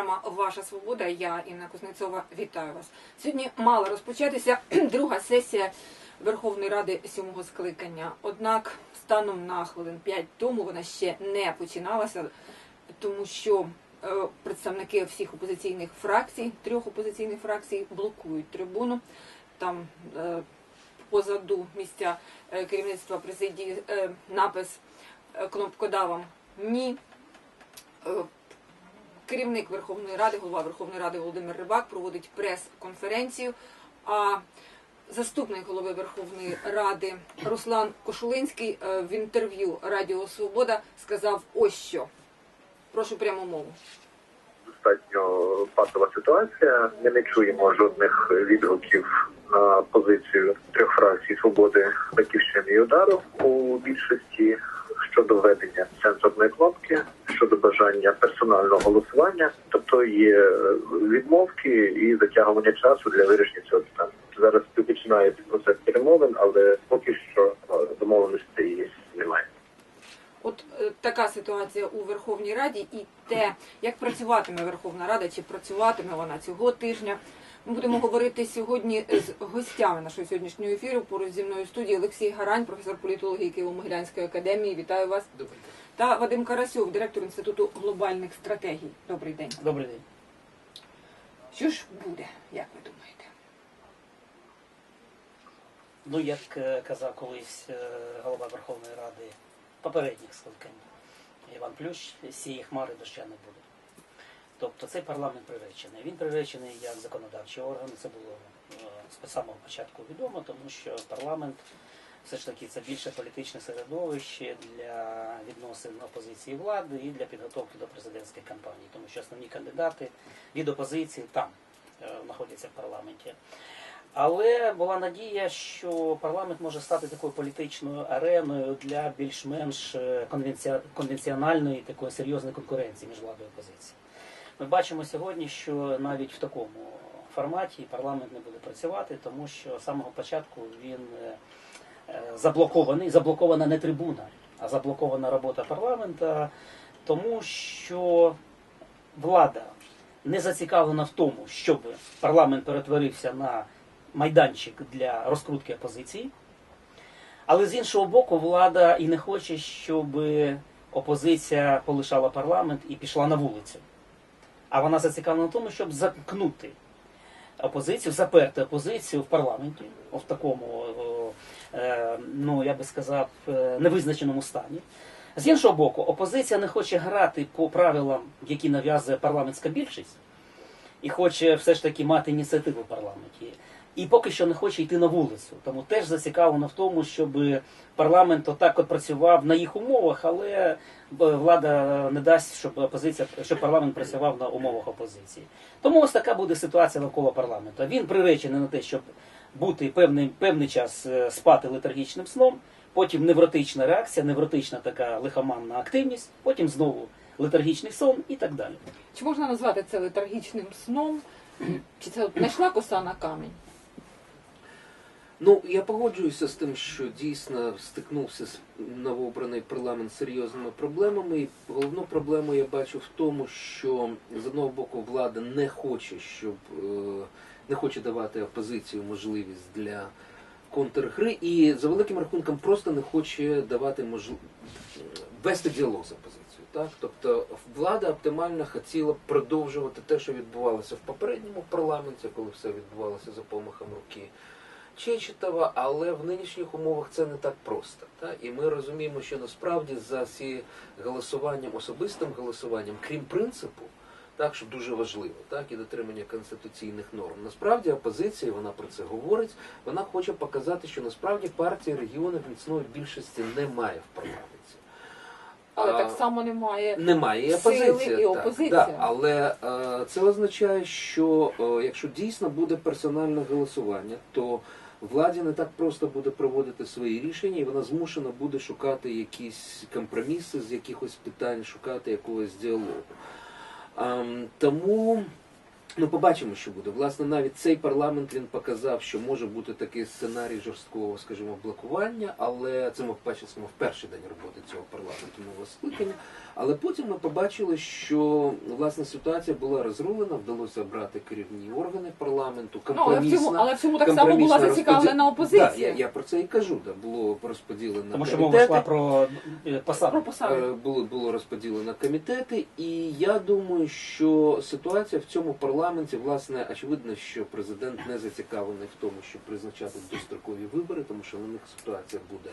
Програма Ваша Свобода. Я Інна Кузнецова. Вітаю вас. Сьогодні мала розпочатися друга сесія Верховної Ради сьомого скликання. Однак, станом на хвилин 5 тому вона ще не починалася, тому що е, представники всіх опозиційних фракцій, трьох опозиційних фракцій, блокують трибуну. Там е, позаду місця е, керівництва президії напис кнопкодавам ні. Керівник Верховної Ради, голова Верховної Ради Володимир Рибак проводить прес-конференцію. А заступник голови Верховної Ради Руслан Кошулинський е, в інтерв'ю Радіо Свобода сказав ось що. Прошу пряму мову. достатньо патова ситуація. Ми не чуємо жодних відгуків на позицію трьох фракцій свободи батьківщини і удару у більшості щодо введення сенсорної кнопки, щодо бажання персонального голосування, тобто є відмовки і затягування часу для вирішення цього питання. Зараз починається процес перемовин, але поки що е, домовленостей немає. От е, така ситуація у Верховній Раді і те, як працюватиме Верховна Рада, чи працюватиме вона цього тижня. Ми будемо говорити сьогодні з гостями нашого сьогоднішнього ефіру. Поруч зі мною в студії Олексій Гарань, професор політології Києво-Могилянської академії. Вітаю вас. Добрий день. Та Вадим Карасьов, директор Інституту глобальних стратегій. Добрий день. Добрий день. Що ж буде, як ви думаєте? Ну, як е, казав колись е, голова Верховної Ради попередніх скликань Іван Плющ, цієї хмари доща не буде. Тобто цей парламент приречений. Він приречений як законодавчий орган. Це було е, з самого початку відомо, тому що парламент все ж таки це більше політичне середовище для відносин опозиції влади і для підготовки до президентської кампанії, тому що основні кандидати від опозиції там е, знаходяться в парламенті. Але була надія, що парламент може стати такою політичною ареною для більш-менш е, конвенціональної такої серйозної конкуренції між владою і опозицією. Ми бачимо сьогодні, що навіть в такому форматі парламент не буде працювати, тому що з самого початку він е, заблокований, заблокована не трибуна, а заблокована робота парламента, тому що влада не зацікавлена в тому, щоб парламент перетворився на майданчик для розкрутки опозиції. Але з іншого боку, влада і не хоче, щоб опозиція полишала парламент і пішла на вулицю. А вона зацікавлена в тому, щоб замкнути опозицію, заперти опозицію в парламенті, в такому, е, ну я би сказав, е, невизначеному стані. З іншого боку, опозиція не хоче грати по правилам, які нав'язує парламентська більшість, і хоче все ж таки мати ініціативу в парламенті. І поки що не хоче йти на вулицю. Тому теж зацікавлено в тому, щоб парламент отак от працював на їх умовах, але е, влада не дасть, щоб опозиція, щоб парламент працював на умовах опозиції. Тому ось така буде ситуація навколо парламенту. Він приречений на те, щоб бути певний, певний час е, спати летаргічним сном, потім невротична реакція, невротична така лихоманна активність, потім знову летаргічний сон і так далі. Чи можна назвати це летаргічним сном? Чи це знайшла коса на камінь? Ну, я погоджуюся з тим, що дійсно стикнувся новообраний парламент з серйозними проблемами. І головну проблему я бачу в тому, що з одного боку влада не хоче, щоб е, не хоче давати опозицію можливість для контргри, і за великим рахунком просто не хоче давати можливість вести діалог з опозицією. Так? Тобто влада оптимально хотіла продовжувати те, що відбувалося в попередньому парламенті, коли все відбувалося за помахом руки. Чечетова, але в нинішніх умовах це не так просто. Та? І ми розуміємо, що насправді за ці голосуванням, особистим голосуванням, крім принципу, так, що дуже важливо, так, і дотримання конституційних норм. Насправді опозиція, вона про це говорить, вона хоче показати, що насправді партія регіонів міцної більшості немає в парламенті. Але А, так само немає. немає і опозиція. і так, опозиція. да. Але е, це означає, що е, якщо дійсно буде персональне голосування, то владі не так просто буде проводити свої рішення, і вона змушена буде шукати якісь компроміси з якихось питань, шукати якогось діалогу. Ем, тому Ну, побачимо, що буде. Власне, навіть цей парламент він показав, що може бути такий сценарій жорсткого, скажімо, блокування, але це ми побачимо в перший день роботи цього парламенту нового скликання. Але потім ми побачили, що власне ситуація була розрулена, вдалося обрати керівні органи парламенту, Ну, але в цьому, але в цьому так само була компромісна зацікавлена розподі- опозиція. Да, я, я про це і кажу. Да, було розподілено Тому що комітети. мова йшла про е. Про посаду. Е, було, було розподілено комітети, і я думаю, що ситуація в цьому парламенті, власне, очевидно, що президент не зацікавлений в тому, щоб призначати дострокові вибори, тому що на них ситуація буде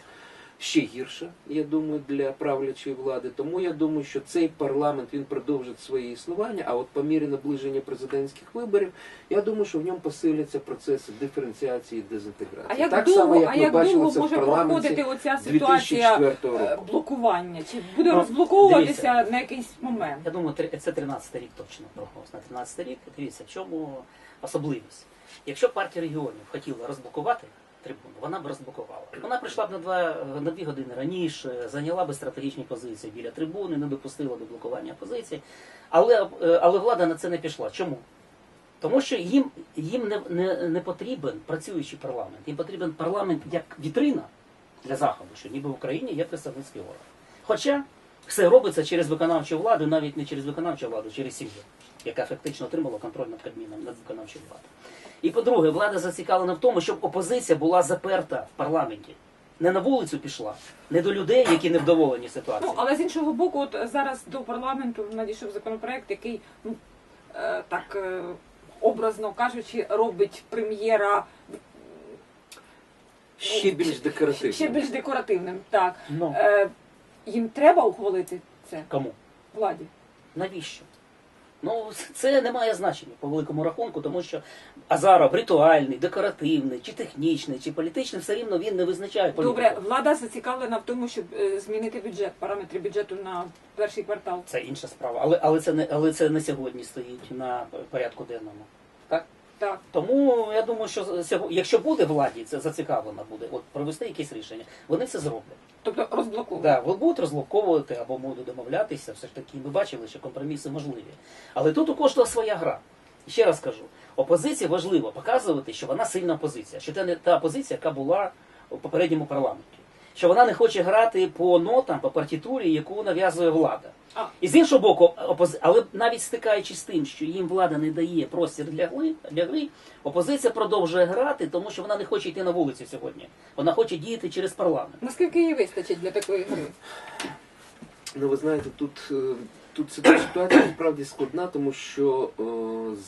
ще гірша, я думаю, для правлячої влади. Тому я думаю, що цей парламент він продовжить своє існування. А от по мірі наближення президентських виборів, я думаю, що в ньому посиляться процеси диференціації і дезінтеграції. А як так довго, само, як а ми як бачили довго це може парламенті проходити оця ситуація 2004 е, блокування? Чи буде Ну, розблоковуватися на якийсь момент? Я думаю, три- це 13 рік точно прогноз. На 13 рік дивіться, в чому особливість. Якщо партія регіонів хотіла розблокувати трибуну, вона б розблокувала. Вона прийшла б на два на дві години раніше, зайняла б стратегічні позиції біля трибуни, не допустила до блокування позицій. Але, е, але влада на це не пішла. Чому? Тому що їм, їм не, не, не потрібен працюючий парламент. Їм потрібен парламент як вітрина для заходу, що ніби в Україні є представницький орган. Хоча все робиться через виконавчу владу, навіть не через виконавчу владу, через сім'ю, яка фактично отримала контроль над Кабміном, над виконавчою владою. І по-друге, влада зацікавлена в тому, щоб опозиція була заперта в парламенті. Не на вулицю пішла, не до людей, які невдоволені Ну, але з іншого боку, от зараз до парламенту надійшов законопроект, який, ну, е, так е, образно кажучи, робить прем'єра Ще більш декоративно. ще більш декоративним. Так. Ну, Е, їм треба ухвалити це кому? владі. Навіщо? Ну, це не має значення по великому рахунку, тому що Азаров ритуальний, декоративний, чи технічний, чи політичний, все рівно він не визначає політику. Добре, влада зацікавлена в тому, щоб е, змінити бюджет, параметри бюджету на перший квартал. Це інша справа. Але, але, це не, але це не сьогодні стоїть на порядку денному. Так? Так. Тому я думаю, що сього- якщо буде владі, це зацікавлена буде, от провести якесь рішення, вони це зроблять. Тобто розблоковувати. Да, вони будуть розблоковувати або будуть домовлятися. Все ж таки, ми бачили, що компроміси можливі. Але тут у кожного своя гра. Ще раз кажу, опозиції важливо показувати, що вона сильна позиція, що це не та позиція, яка була у попередньому парламенті. Що вона не хоче грати по нотам, по партітурі, яку нав'язує влада. А. І з іншого боку, опози... але навіть стикаючись з тим, що їм влада не дає простір для гри, для гри, опозиція продовжує грати, тому що вона не хоче йти на вулицю сьогодні. Вона хоче діяти через парламент. Наскільки її вистачить для такої гри? Ну, ви знаєте, тут, е, тут ситуація справді складна, тому що е,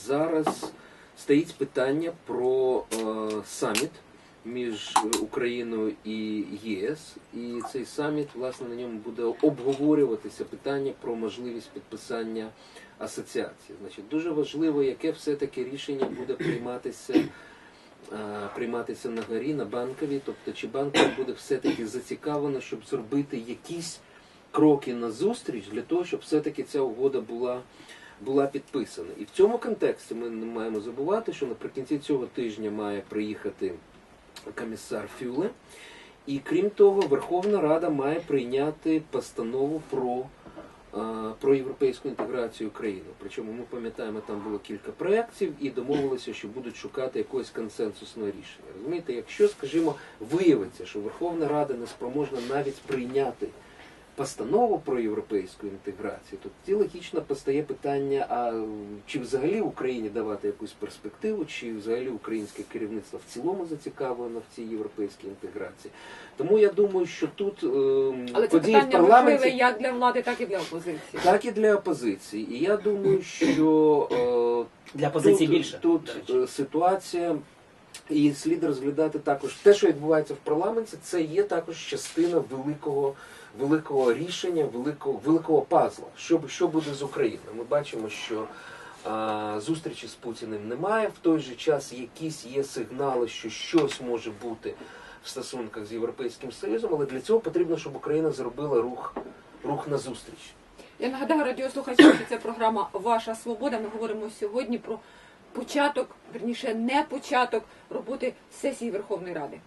зараз стоїть питання про е, саміт між Україною і ЄС. І цей саміт, власне, на ньому буде обговорюватися питання про можливість підписання асоціації. Значить, дуже важливо, яке все-таки рішення буде прийматися. е, Прийматися на горі, на банковій, тобто чи банкові буде все-таки зацікавлено, щоб зробити якісь кроки на зустріч для того, щоб все-таки ця угода була, була підписана. І в цьому контексті ми не маємо забувати, що наприкінці цього тижня має приїхати комісар Фюле. І крім того, Верховна Рада має прийняти постанову про, е, про європейську інтеграцію України. Причому ми пам'ятаємо, там було кілька проєктів і домовилися, що будуть шукати якогось консенсусного рішення. Розумієте, якщо, скажімо, виявиться, що Верховна Рада не спроможна навіть прийняти постанову про європейську інтеграцію, то тоді логічно постає питання: а чи взагалі Україні давати якусь перспективу, чи взагалі українське керівництво в цілому зацікавлено в цій європейській інтеграції. Тому я думаю, що тут ем, Але це події в парламенті важливе як для влади, так і для опозиції. так і для опозиції. І я думаю, що е, Для опозиції тут, більше. тут е, ситуація. І слід розглядати також те, що відбувається в парламенті, це є також частина великого, великого рішення, великого, великого пазла. Що, що буде з Україною? Ми бачимо, що а, зустрічі з Путіним немає. В той же час якісь є сигнали, що щось може бути в стосунках з Європейським Союзом, але для цього потрібно, щоб Україна зробила рух, рух на зустріч. Я нагадаю радіослухачам, що це програма Ваша Свобода. Ми говоримо сьогодні про початок, верніше, не початок роботи сесії Верховної Ради.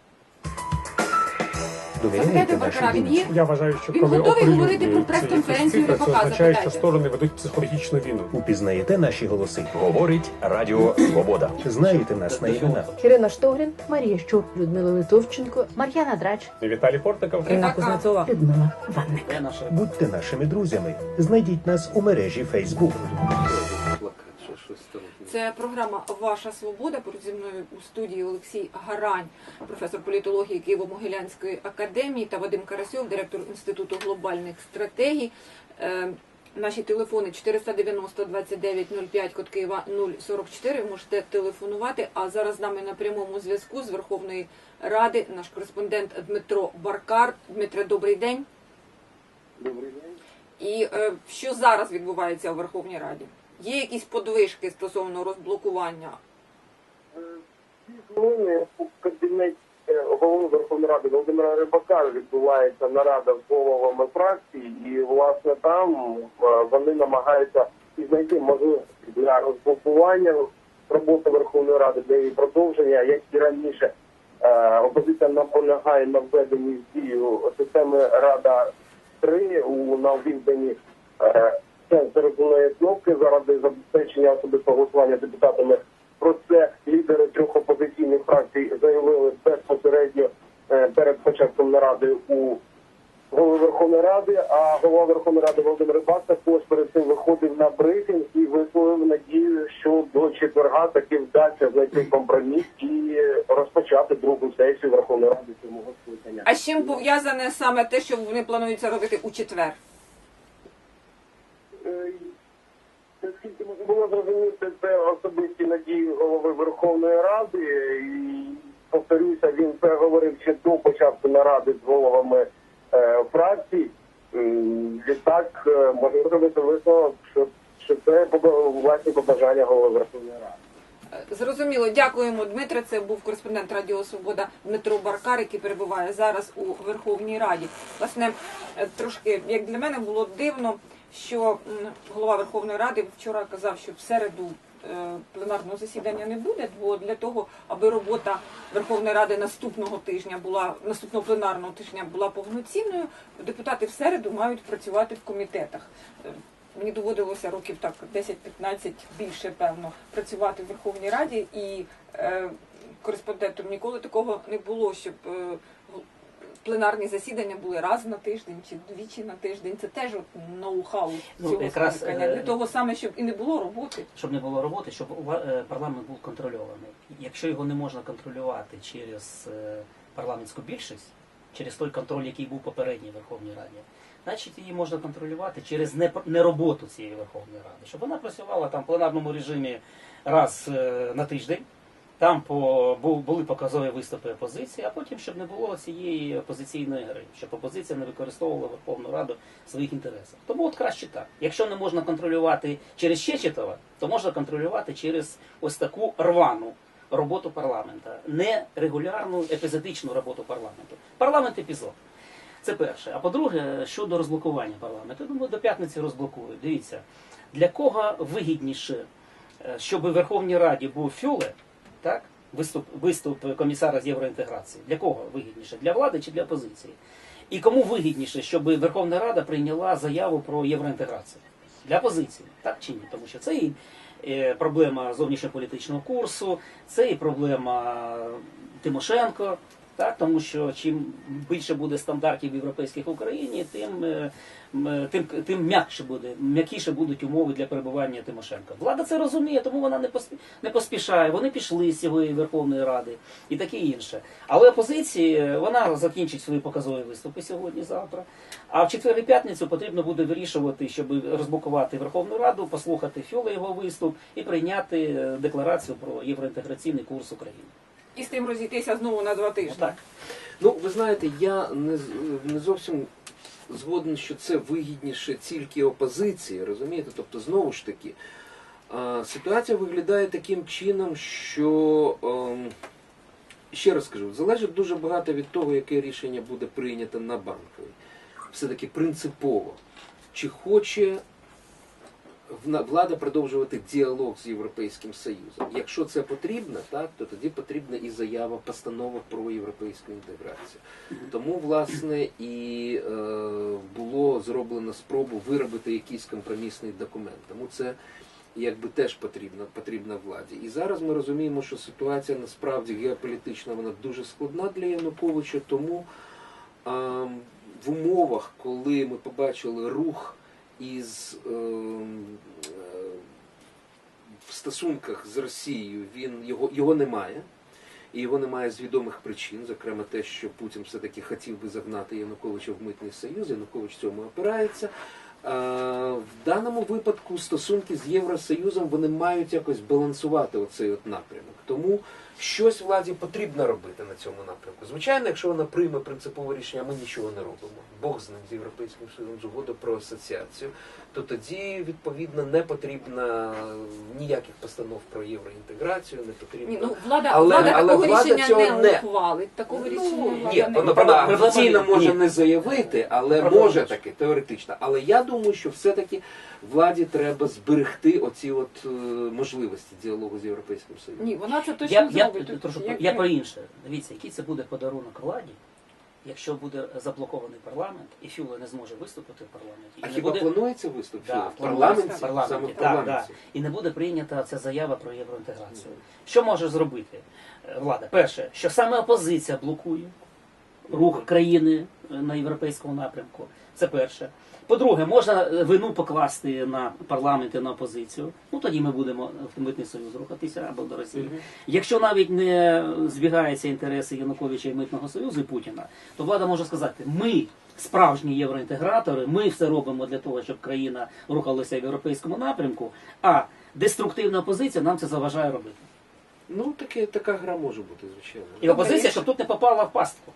Баркара, нашій він думці? є? Я вважаю, що Він коли готовий говорити про прес-конференцію це Рибака, означає, що запитайте. сторони ведуть психологічну війну. Упізнаєте наші голоси? Говорить Радіо Свобода. Знаєте нас на імена? Ірина Штогрін, Марія Щук, Людмила Литовченко, Мар'яна Драч, Віталій Портников. Рибака. Кузнецова, Людмила Ванник. Будьте нашими друзями. Знайдіть нас у мережі Facebook. Це програма Ваша свобода. Поруч зі мною у студії Олексій Гарань, професор політології Києво-Могилянської академії та Вадим Карасьов, директор Інституту глобальних стратегій. Е, Наші телефони 490 29 05, код Києва 044. Можете телефонувати. А зараз з нами на прямому зв'язку з Верховної Ради наш кореспондент Дмитро Баркар. Дмитре, добрий день. Добрий день. І е, що зараз відбувається у Верховній Раді? Є якісь подвижки стосовно розблокування? Ці зміни у кабінеті е, голови Верховної Ради Володимира Рибака відбувається нарада з головами фракцій, і власне там е, вони намагаються знайти можливості для розблокування роботи Верховної Ради, для її продовження, як і раніше. е, Опозиція наполягає на введенні в дію системи Рада 3 у на е, сенсорної кнопки заради забезпечення особистого голосування депутатами. Про це лідери трьох опозиційних фракцій заявили безпосередньо е, перед початком наради у голови Верховної Ради. А голова Верховної Ради Володимир Рибак також перед цим виходив на брифінг і висловив надію, що до четверга таки вдасться знайти компроміс і розпочати другу сесію Верховної Ради цього скликання. А з чим пов'язане саме те, що вони планують це робити у четвер? Е, Наскільки можна було зрозуміти, це особисті надії голови Верховної Ради. І повторюся, він це говорив ще до початку наради з головами е, фракцій. Відтак е, можна зробити висновок, що, що це власні побажання голови Верховної Ради. Зрозуміло, дякуємо, Дмитре. Це був кореспондент Радіо Свобода Дмитро Баркар, який перебуває зараз у Верховній Раді. Власне, е, трошки як для мене було дивно, що голова Верховної Ради вчора казав, що в середу е, пленарного засідання не буде, бо для того, аби робота Верховної Ради наступного тижня була наступного пленарного тижня була повноцінною, депутати в середу мають працювати в комітетах. Е, Мені доводилося років так 10-15 більше, певно, працювати в Верховній Раді, і е, кореспондентом ніколи такого не було, щоб е, пленарні засідання були раз на тиждень чи двічі на тиждень. Це теж от ноу-хау Ну, цього якраз, скликання. е, Для того саме, щоб і не було роботи. щоб не було роботи, щоб е, парламент був контрольований. Якщо його не можна контролювати через е, парламентську більшість, через той контроль, який був попередній Верховній Раді, значить її можна контролювати через не- нероботу цієї Верховної Ради, щоб вона працювала там в пленарному режимі раз на тиждень. Там по, бу- були показові виступи опозиції, а потім, щоб не було цієї опозиційної гри, щоб опозиція не використовувала Верховну Раду в своїх інтересах. Тому от краще так. Якщо не можна контролювати через Чечетова, то можна контролювати через ось таку рвану роботу парламента, не регулярну епізодичну роботу парламенту. Парламент епізод. Це перше. А по-друге, щодо розблокування парламенту, думаю, до п'ятниці розблокують. Дивіться, для кого вигідніше, е, щоб у Верховній Раді був фюле, так? Виступ, виступ комісара з євроінтеграції. Для кого вигідніше? Для влади чи для опозиції? І кому вигідніше, щоб Верховна Рада прийняла заяву про євроінтеграцію? Для опозиції, так чи ні? Тому що це і е, проблема зовнішньополітичного курсу, це і проблема Тимошенко, так, тому що чим більше буде стандартів європейських в Україні, тим, е, м, тим, тим м'якше буде, м'якіше будуть умови для перебування Тимошенка. Влада це розуміє, тому вона не не поспішає. Вони пішли з цієї Верховної Ради і таке інше. Але опозиції е, вона закінчить свої показові виступи сьогодні-завтра. А в четвер і п'ятницю потрібно буде вирішувати, щоб розблокувати Верховну Раду, послухати Фюла його виступ і прийняти е, декларацію про євроінтеграційний курс України. І з тим розійтися знову на два тижні. Так. Ну, ви знаєте, я не, не зовсім згоден, що це вигідніше тільки опозиції, розумієте? Тобто, знову ж таки, ситуація виглядає таким чином, що, ем, ще раз скажу, залежить дуже багато від того, яке рішення буде прийнято на банковій. Все-таки принципово. Чи хоче влада продовжувати діалог з Європейським Союзом. Якщо це потрібно, так то тоді потрібна і заява, постанова про європейську інтеграцію. Тому, власне, і е, було зроблено спробу виробити якийсь компромісний документ. Тому це якби теж потрібно, потрібно владі. І зараз ми розуміємо, що ситуація насправді геополітична вона дуже складна для Януковича, тому а, в умовах, коли ми побачили рух із ем, е, в стосунках з Росією, він його, його немає. І його немає з відомих причин, зокрема те, що Путін все-таки хотів би загнати Януковича в митний союз, Янукович цьому опирається. А, в даному випадку стосунки з Євросоюзом вони мають якось балансувати оцей от напрямок. Тому щось владі потрібно робити на цьому напрямку. Звичайно, якщо вона прийме принципове рішення, ми нічого не робимо. Бог з ним з Європейським Союзом з угоду про асоціацію, то тоді відповідно не потрібно ніяких постанов про євроінтеграцію, не потрібно. Ні, ну влада, Але- влада але такого влада рішення цього не ухвалить. Такого рішення влада Ні, не вона офіційно може ні. не заявити, але Проблема може таки теоретично. Але я думаю, що все-таки владі треба зберегти оці от е, можливості діалогу з європейським союзом. Ні, вона це точно Я, я, зробить. трошки, Як- я про інше. Дивіться, який це буде подарунок владі, якщо буде заблокований парламент, і Фюле не зможе виступити в парламенті. А і не хіба буде... планується виступ Да, в парламенті? в парламенті, Саме в парламенті. да. І не буде прийнята ця заява про євроінтеграцію. Що може зробити е, влада? Перше, що саме опозиція блокує рух країни е, на європейському напрямку. Це перше. По-друге, можна е, вину покласти на парламент і на опозицію. Ну тоді ми будемо в митний союз рухатися або до Росії. Якщо навіть не збігаються інтереси Януковича і митного союзу і Путіна, то влада може сказати: ми справжні євроінтегратори, ми все робимо для того, щоб країна рухалася в європейському напрямку. А деструктивна опозиція нам це заважає робити. Ну, таке, така гра може бути, звичайно. І опозиція, щоб тут не попала в пастку.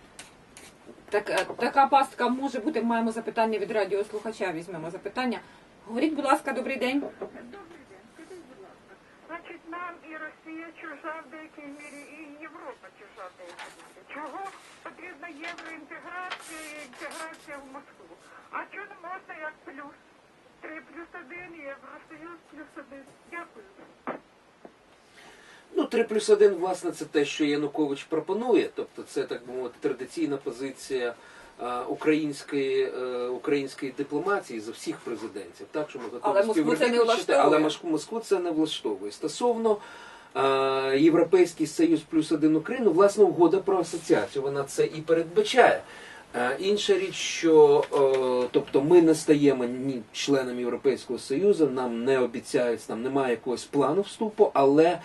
Так, е, така пастка може бути. Маємо запитання від радіослухача. Візьмемо запитання. Говоріть, будь ласка, добрий день. Добрий день. Скажіть, будь ласка, значить, нам і Росія чужа в деякій мірі, і Європа чужа в деякій мірі. Чого потрібна євроінтеграція і інтеграція в Москву? А чого не можна як плюс? Три плюс один, Євросоюз плюс один. Дякую. Ну, 3 плюс 1, власне, це те, що Янукович пропонує. Тобто це, так би мовити, традиційна позиція е, української, е, української дипломатії за всіх президентів. Так, що ми готові Але Москву це не влаштовує. але Москву, це не влаштовує. Стосовно е, Європейський Союз плюс один Україну, власне, угода про асоціацію, вона це і передбачає. Інша річ, що тобто ми не стаємо ні членом Європейського Союзу, нам не обіцяють, нам немає якогось плану вступу, але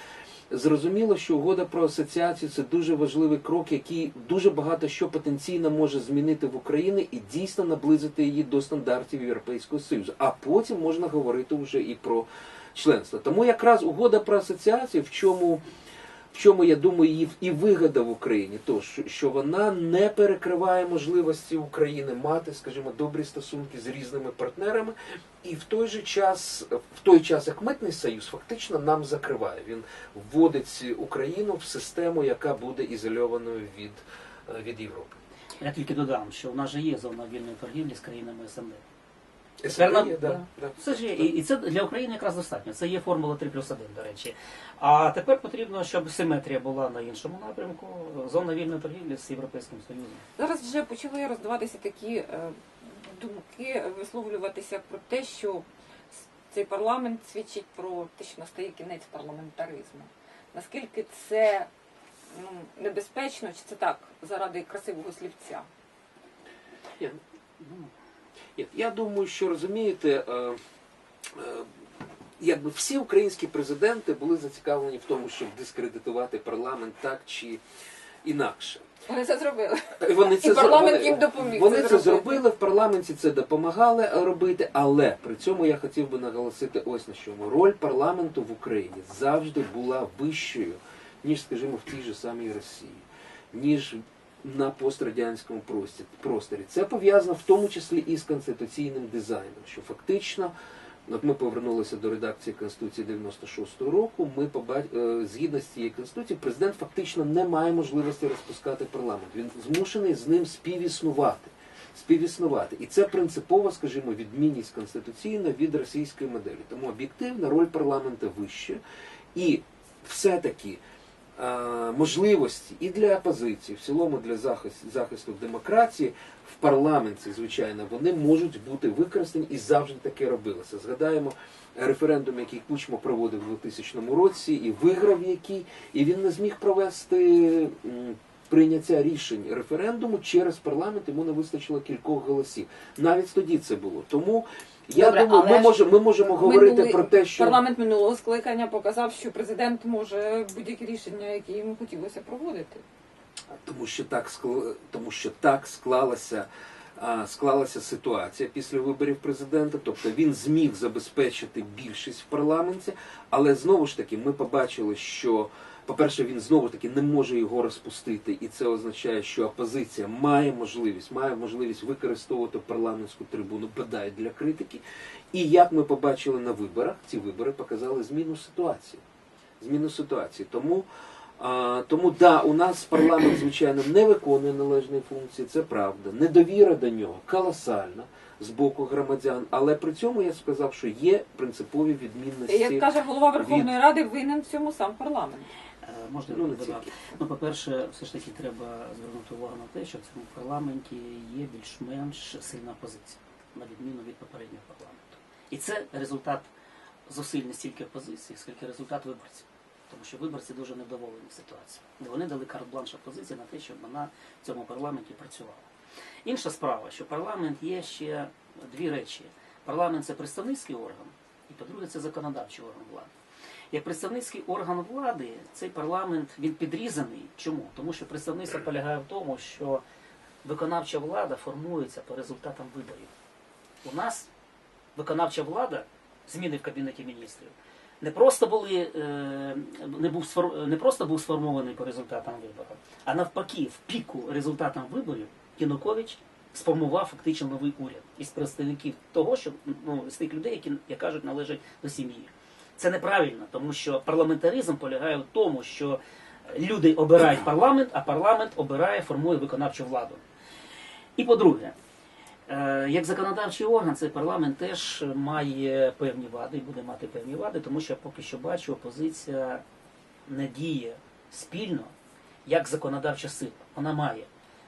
зрозуміло, що угода про асоціацію це дуже важливий крок, який дуже багато що потенційно може змінити в Україні і дійсно наблизити її до стандартів Європейського Союзу. А потім можна говорити вже і про членство. Тому якраз угода про асоціацію, в чому в чому я думаю її і вигода в Україні, то що, вона не перекриває можливості України мати, скажімо, добрі стосунки з різними партнерами, і в той же час, в той час, як митний союз, фактично нам закриває. Він вводить Україну в систему, яка буде ізольованою від, е, від Європи. Я тільки додам, що в нас же є зона вільної торгівлі з країнами СНД. СНД є, да. да, да. Це ж є, і, і це для України якраз достатньо. Це є формула 3 плюс 1, до речі. А тепер потрібно, щоб симетрія була на іншому напрямку. Зона вільної торгівлі з Європейським Союзом. Зараз вже почали роздаватися такі е, думки, висловлюватися про те, що цей парламент свідчить про те, що настає кінець парламентаризму. Наскільки це ну, небезпечно, чи це так, заради красивого слівця? Ні, ну, ні, Я думаю, що розумієте, е, е, якби всі українські президенти були зацікавлені в тому, щоб дискредитувати парламент так чи інакше. Вони це зробили. Вони це парламент зробили. їм допоміг Вони це це зробили, в парламенті це допомагали робити, але при цьому я хотів би наголосити ось на чому. Роль парламенту в Україні завжди була вищою, ніж, скажімо, в тій же самій Росії, ніж на пострадянському просторі. Це пов'язано в тому числі і з конституційним дизайном, що фактично. От ми повернулися до редакції Конституції 96-го року. Ми поба... е, згідно з цією конституцією, президент фактично не має можливості розпускати парламент. Він змушений з ним співіснувати. співіснувати. І це принципова, скажімо, відмінність конституційна від російської моделі. Тому об'єктивна роль парламенту вища. І все-таки можливості і для опозиції, в цілому для захисту, захисту демократії в парламенті, звичайно, вони можуть бути використані і завжди таке робилося. Згадаємо референдум, який Кучма проводив у 2000 році, і виграв який, і він не зміг провести прийняття рішень референдуму через парламент, йому не вистачило кількох голосів. Навіть тоді це було. Тому я Добре, думаю, але ми ж можемо, ми можемо говорити Минулий про те, що парламент минулого скликання показав, що президент може будь-які рішення, які йому хотілося проводити. тому що так скла- тому що так склалася. а, Склалася ситуація після виборів президента, тобто він зміг забезпечити більшість в парламенті, але знову ж таки ми побачили, що, по-перше, він знову ж таки не може його розпустити, і це означає, що опозиція має можливість, має можливість використовувати парламентську трибуну бодай для критики. І як ми побачили на виборах, ці вибори показали зміну ситуації. Зміну ситуації. Тому а, тому да, у нас парламент, звичайно, не виконує належної функції, це правда. Недовіра до нього колосальна з боку громадян, але при цьому я сказав, що є принципові відмінності. Як каже голова Верховної Ради, винен в цьому сам парламент. Можна Ну, не додати? Ну, по-перше, все ж таки треба звернути увагу на те, що в цьому парламенті є більш-менш сильна позиція, на відміну від попереднього парламенту. І це результат зусиль не стільки опозиції, скільки результат виборців. Тому що виборці дуже невдоволені ситуацією. Вони дали карт-бланш опозиції на те, щоб вона в цьому парламенті працювала. Інша справа, що парламент є ще дві речі. Парламент це представницький орган, і по-друге, це законодавчий орган влади. Як представницький орган влади, цей парламент він підрізаний. Чому? Тому що представництво полягає в тому, що виконавча влада формується по результатам виборів. У нас виконавча влада, зміни в кабінеті міністрів, не просто були е, не був не просто був сформований по результатам виборів, а навпаки, в піку результатам виборів Янукович сформував фактично новий уряд із представників того, що ну з тих людей, які як кажуть, належать до сім'ї. Це неправильно, тому що парламентаризм полягає в тому, що люди обирають парламент, а парламент обирає, формує виконавчу владу. І по-друге, е, як законодавчий орган, цей парламент теж має певні вади і буде мати певні вади, тому що поки що бачу, опозиція не діє спільно як законодавча сила. Вона має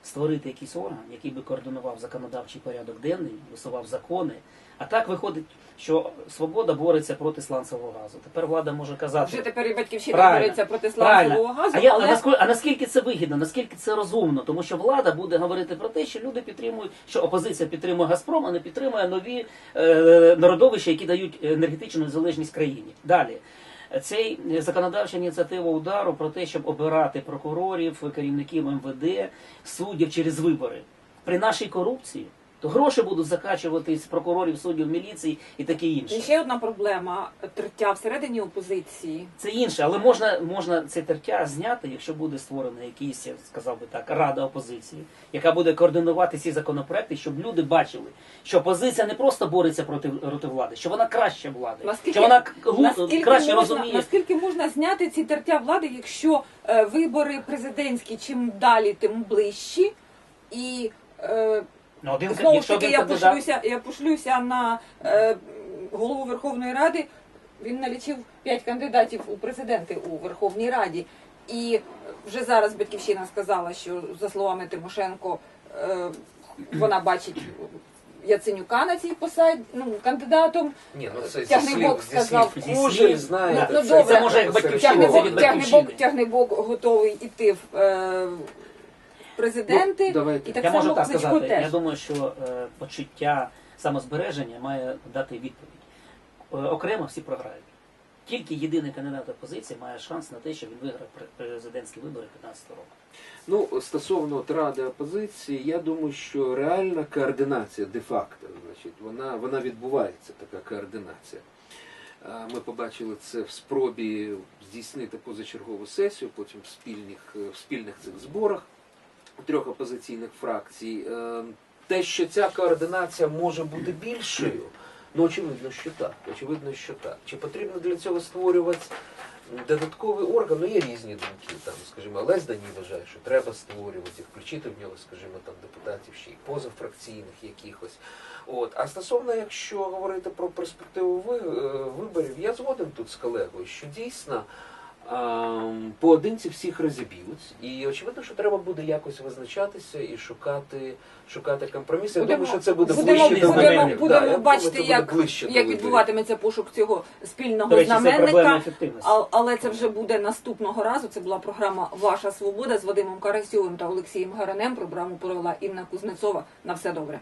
створити якийсь орган, який би координував законодавчий порядок денний, висував закони. А так виходить, що свобода бореться проти сланцевого газу. Тепер влада може казати. Вже тепер і батьківщина бореться проти сланцевого газу, А, я, а, але наскільки, а наскільки це вигідно, наскільки це розумно? Тому що влада буде говорити про те, що люди підтримують, що опозиція підтримує Газпром, а не підтримує нові е, народовища, які дають енергетичну незалежність країні. Далі. Цей законодавча ініціатива удару про те, щоб обирати прокурорів, керівників МВД, суддів через вибори. При нашій корупції то гроші будуть закачувати з прокурорів, суддів, міліції і таке інше. І ще одна проблема тертя всередині опозиції. Це інше, але можна, можна це тертя зняти, якщо буде створена якийсь, я сказав би так, рада опозиції, яка буде координувати ці законопроекти, щоб люди бачили, що опозиція не просто бореться проти, проти влади, що вона краще влади, Наскільки- що вона Наскільки краще можна, розуміє. наскільки можна зняти ці тертя влади, якщо е, вибори президентські чим далі, тим ближчі, і е, Ну, один, знову ж якщо таки один я кандидат, пошлюся, я пошлюся на е, голову Верховної Ради. Він налічив п'ять кандидатів у президенти у Верховній Раді. І вже зараз батьківщина сказала, що за словами Тимошенко е, вона бачить Яценюка на цій посаді, ну, кандидатом. Ні, ну це Тягнебок зі слів- зі сказав. слів Кужель, слів. Ну, це, добре. це може як батьківщина, це Тягнебок, від тягнебок, тягнебок готовий іти в е, президенти. Ну, давайте. І так я само можу так сказати. теж. Я думаю, що е, почуття самозбереження має дати відповідь. Е, окремо всі програють. Тільки єдиний кандидат опозиції має шанс на те, що він виграє президентські вибори 15 року. Ну, стосовно от ради опозиції, я думаю, що реальна координація де-факто, значить, вона, вона відбувається, така координація. А, Ми побачили це в спробі здійснити позачергову сесію, потім в спільних, е, в спільних цих зборах трьох опозиційних фракцій. Е, Те, що ця координація може бути більшою, ну очевидно, що так. Очевидно, що так. Чи потрібно для цього створювати додатковий орган, ну є різні думки. Там, скажімо, Олесь Даній вважає, що треба створювати, включити в нього, скажімо, там депутатів ще й позафракційних якихось. От. А стосовно, якщо говорити про перспективу е, виборів, я згоден тут з колегою, що дійсно поодинці всіх розіб'ють. І очевидно, що треба буде якось визначатися і шукати, шукати компроміси. Я думаю, що це буде будемо, ближче до будемо, будемо Да, бачити, думаю, як, ближче як відбуватиметься пошук цього спільного До речі, знаменника. ефективності. А- Але це вже буде наступного разу. Це була програма Ваша Свобода з Вадимом Карасьовим та Олексієм Гаранем. Програму провела Інна Кузнецова. На все добре.